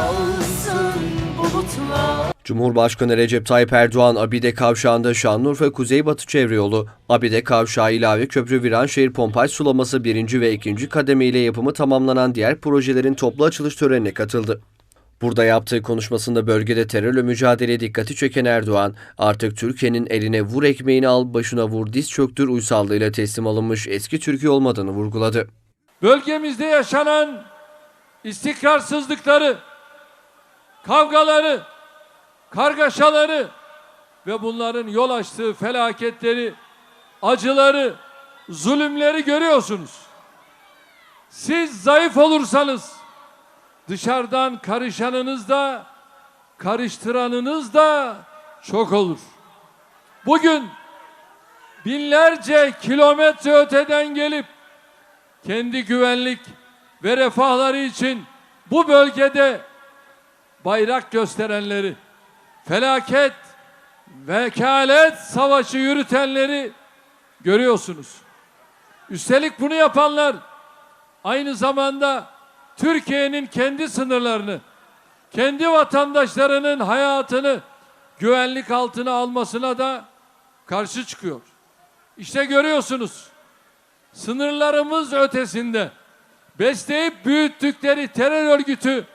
kalsın bulutlar Cumhurbaşkanı Recep Tayyip Erdoğan Abide Kavşağı'nda Şanlıurfa Kuzeybatı Çevre Yolu, Abide Kavşağı ilave köprü Viranşehir Pompaj Sulaması 1. ve 2. kademe ile yapımı tamamlanan diğer projelerin toplu açılış törenine katıldı. Burada yaptığı konuşmasında bölgede terörle mücadeleye dikkati çeken Erdoğan, artık Türkiye'nin eline vur ekmeğini al başına vur diz çöktür uysallığıyla teslim alınmış eski Türkiye olmadığını vurguladı. bölgemizde yaşanan istikrarsızlıkları, kavgaları, kargaşaları ve bunların yol açtığı felaketleri, acıları, zulümleri görüyorsunuz. Siz zayıf olursanız dışarıdan karışanınız da karıştıranınız da çok olur. Bugün binlerce kilometre öteden gelip kendi güvenlik ve refahları için bu bölgede bayrak gösterenleri, felaket, vekalet savaşı yürütenleri görüyorsunuz. Üstelik bunu yapanlar aynı zamanda Türkiye'nin kendi sınırlarını, kendi vatandaşlarının hayatını güvenlik altına almasına da karşı çıkıyor. İşte görüyorsunuz sınırlarımız ötesinde besleyip büyüttükleri terör örgütü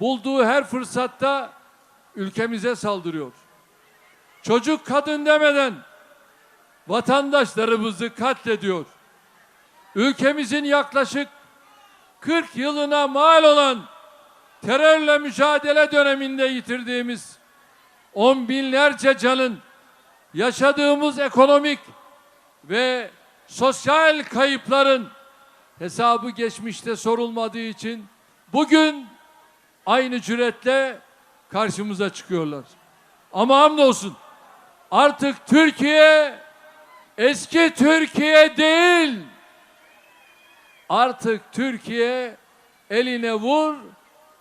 bulduğu her fırsatta ülkemize saldırıyor. Çocuk kadın demeden vatandaşlarımızı katlediyor. Ülkemizin yaklaşık 40 yılına mal olan terörle mücadele döneminde yitirdiğimiz on binlerce canın yaşadığımız ekonomik ve sosyal kayıpların hesabı geçmişte sorulmadığı için bugün aynı cüretle karşımıza çıkıyorlar. Ama hamdolsun artık Türkiye eski Türkiye değil. Artık Türkiye eline vur,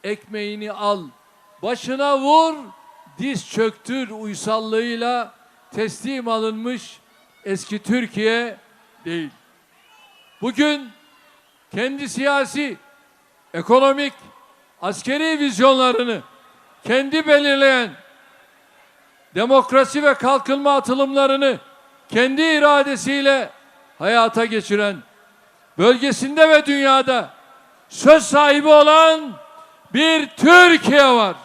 ekmeğini al. Başına vur, diz çöktür uysallığıyla teslim alınmış eski Türkiye değil. Bugün kendi siyasi, ekonomik, askeri vizyonlarını kendi belirleyen demokrasi ve kalkınma atılımlarını kendi iradesiyle hayata geçiren bölgesinde ve dünyada söz sahibi olan bir Türkiye var.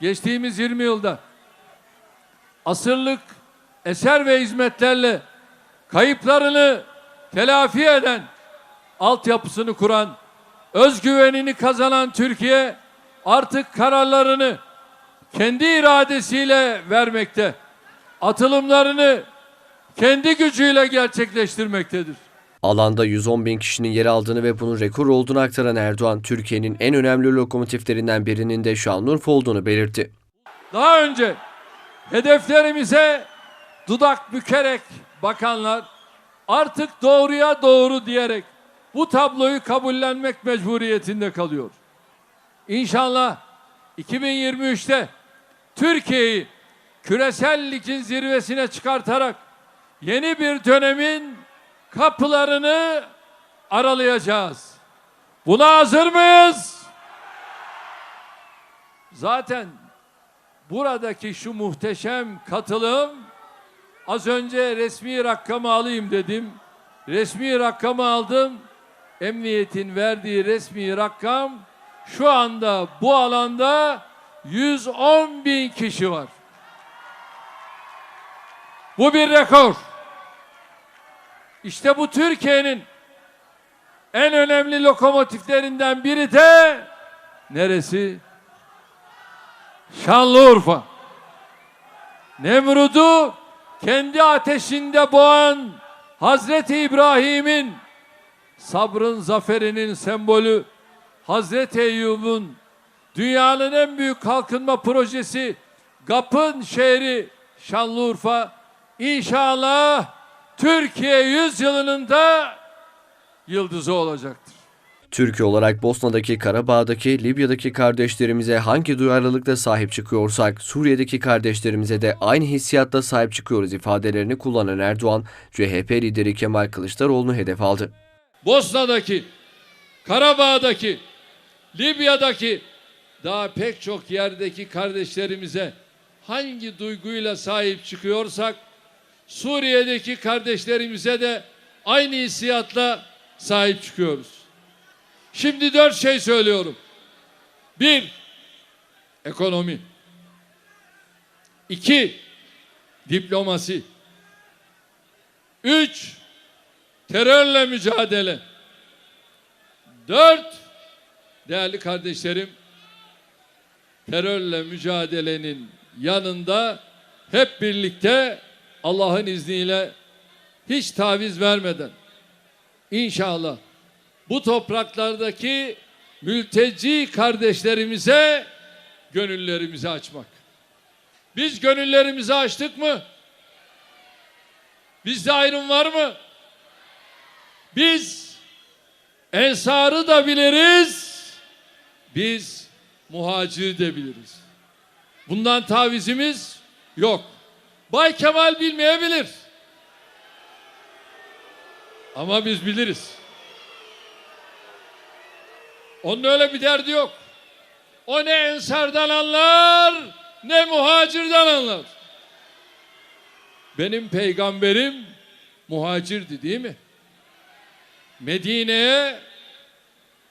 Geçtiğimiz 20 yılda asırlık eser ve hizmetlerle kayıplarını telafi eden, altyapısını kuran, özgüvenini kazanan Türkiye artık kararlarını kendi iradesiyle vermekte. Atılımlarını kendi gücüyle gerçekleştirmektedir. Alanda 110 bin kişinin yer aldığını ve bunun rekor olduğunu aktaran Erdoğan, Türkiye'nin en önemli lokomotiflerinden birinin de Şanlıurfa olduğunu belirtti. Daha önce hedeflerimize dudak bükerek bakanlar artık doğruya doğru diyerek bu tabloyu kabullenmek mecburiyetinde kalıyor. İnşallah 2023'te Türkiye'yi küresel ligin zirvesine çıkartarak yeni bir dönemin kapılarını aralayacağız. Buna hazır mıyız? Zaten buradaki şu muhteşem katılım az önce resmi rakamı alayım dedim. Resmi rakamı aldım. Emniyetin verdiği resmi rakam şu anda bu alanda 110 bin kişi var. Bu bir rekor. İşte bu Türkiye'nin en önemli lokomotiflerinden biri de neresi? Şanlıurfa. Nemrud'u kendi ateşinde boğan Hazreti İbrahim'in sabrın zaferinin sembolü Hazreti Eyyub'un dünyanın en büyük kalkınma projesi GAP'ın şehri Şanlıurfa inşallah Türkiye yüzyılının da yıldızı olacaktır. Türkiye olarak Bosna'daki, Karabağ'daki, Libya'daki kardeşlerimize hangi duyarlılıkla sahip çıkıyorsak, Suriye'deki kardeşlerimize de aynı hissiyatla sahip çıkıyoruz ifadelerini kullanan Erdoğan, CHP lideri Kemal Kılıçdaroğlu'nu hedef aldı. Bosna'daki, Karabağ'daki, Libya'daki daha pek çok yerdeki kardeşlerimize hangi duyguyla sahip çıkıyorsak Suriye'deki kardeşlerimize de aynı hissiyatla sahip çıkıyoruz. Şimdi dört şey söylüyorum. Bir, ekonomi. İki, diplomasi. Üç, terörle mücadele. Dört, değerli kardeşlerim, terörle mücadelenin yanında hep birlikte Allah'ın izniyle hiç taviz vermeden inşallah bu topraklardaki mülteci kardeşlerimize gönüllerimizi açmak. Biz gönüllerimizi açtık mı? Bizde ayrım var mı? Biz ensarı da biliriz. Biz muhaciri de biliriz. Bundan tavizimiz yok. Bay Kemal bilmeyebilir. Ama biz biliriz. Onun öyle bir derdi yok. O ne ensardan anlar, ne muhacirden anlar. Benim peygamberim muhacirdi değil mi? Medine'ye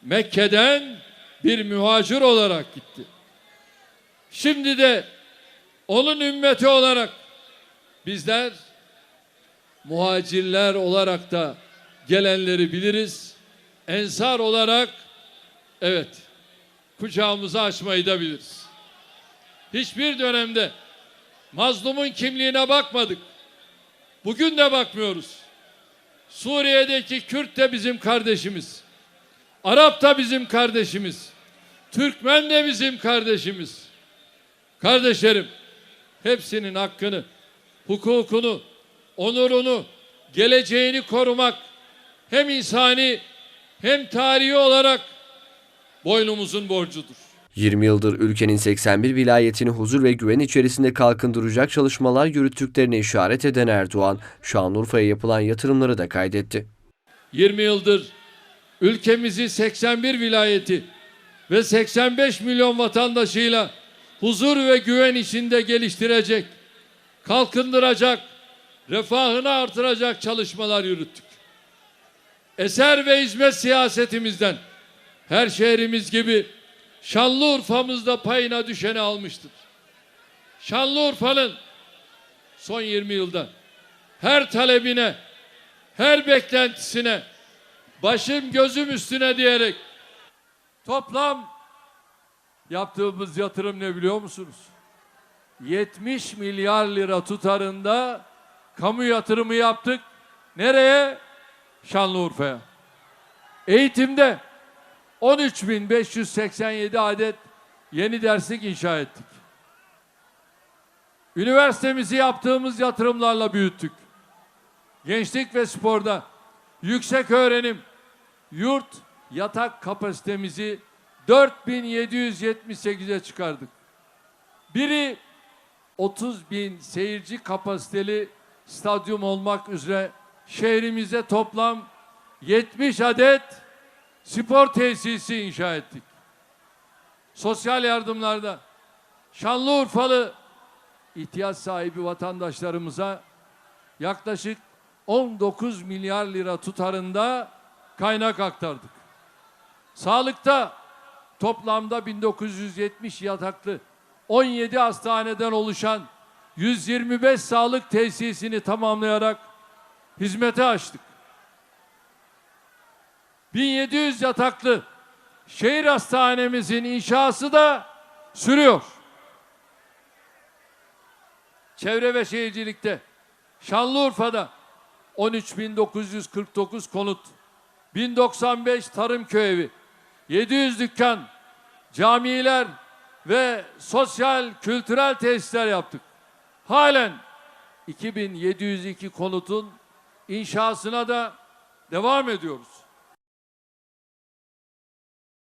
Mekke'den bir muhacir olarak gitti. Şimdi de onun ümmeti olarak bizler muhacirler olarak da gelenleri biliriz. Ensar olarak evet kucağımızı açmayı da biliriz. Hiçbir dönemde mazlumun kimliğine bakmadık. Bugün de bakmıyoruz. Suriye'deki Kürt de bizim kardeşimiz. Arap da bizim kardeşimiz. Türkmen de bizim kardeşimiz. Kardeşlerim, hepsinin hakkını, hukukunu, onurunu, geleceğini korumak hem insani hem tarihi olarak boynumuzun borcudur. 20 yıldır ülkenin 81 vilayetini huzur ve güven içerisinde kalkındıracak çalışmalar yürüttüklerine işaret eden Erdoğan, Şanlıurfa'ya yapılan yatırımları da kaydetti. 20 yıldır ülkemizi 81 vilayeti ve 85 milyon vatandaşıyla huzur ve güven içinde geliştirecek, kalkındıracak, refahını artıracak çalışmalar yürüttük. Eser ve hizmet siyasetimizden her şehrimiz gibi Şanlıurfa'mızda payına düşeni almıştır. Şanlıurfa'nın son 20 yılda her talebine, her beklentisine başım gözüm üstüne diyerek toplam yaptığımız yatırım ne biliyor musunuz? 70 milyar lira tutarında kamu yatırımı yaptık. Nereye? Şanlıurfa'ya. Eğitimde 13.587 adet yeni derslik inşa ettik. Üniversitemizi yaptığımız yatırımlarla büyüttük. Gençlik ve sporda yüksek öğrenim, yurt yatak kapasitemizi 4778'e çıkardık. Biri 30 bin seyirci kapasiteli stadyum olmak üzere şehrimize toplam 70 adet spor tesisi inşa ettik. Sosyal yardımlarda Şanlıurfalı ihtiyaç sahibi vatandaşlarımıza yaklaşık 19 milyar lira tutarında kaynak aktardık. Sağlıkta toplamda 1970 yataklı 17 hastaneden oluşan 125 sağlık tesisini tamamlayarak hizmete açtık. 1700 yataklı şehir hastanemizin inşası da sürüyor. Çevre ve Şehircilikte Şanlıurfa'da 13.949 konut, 1095 tarım köy evi, 700 dükkan, camiler ve sosyal kültürel tesisler yaptık. Halen 2702 konutun inşasına da devam ediyoruz.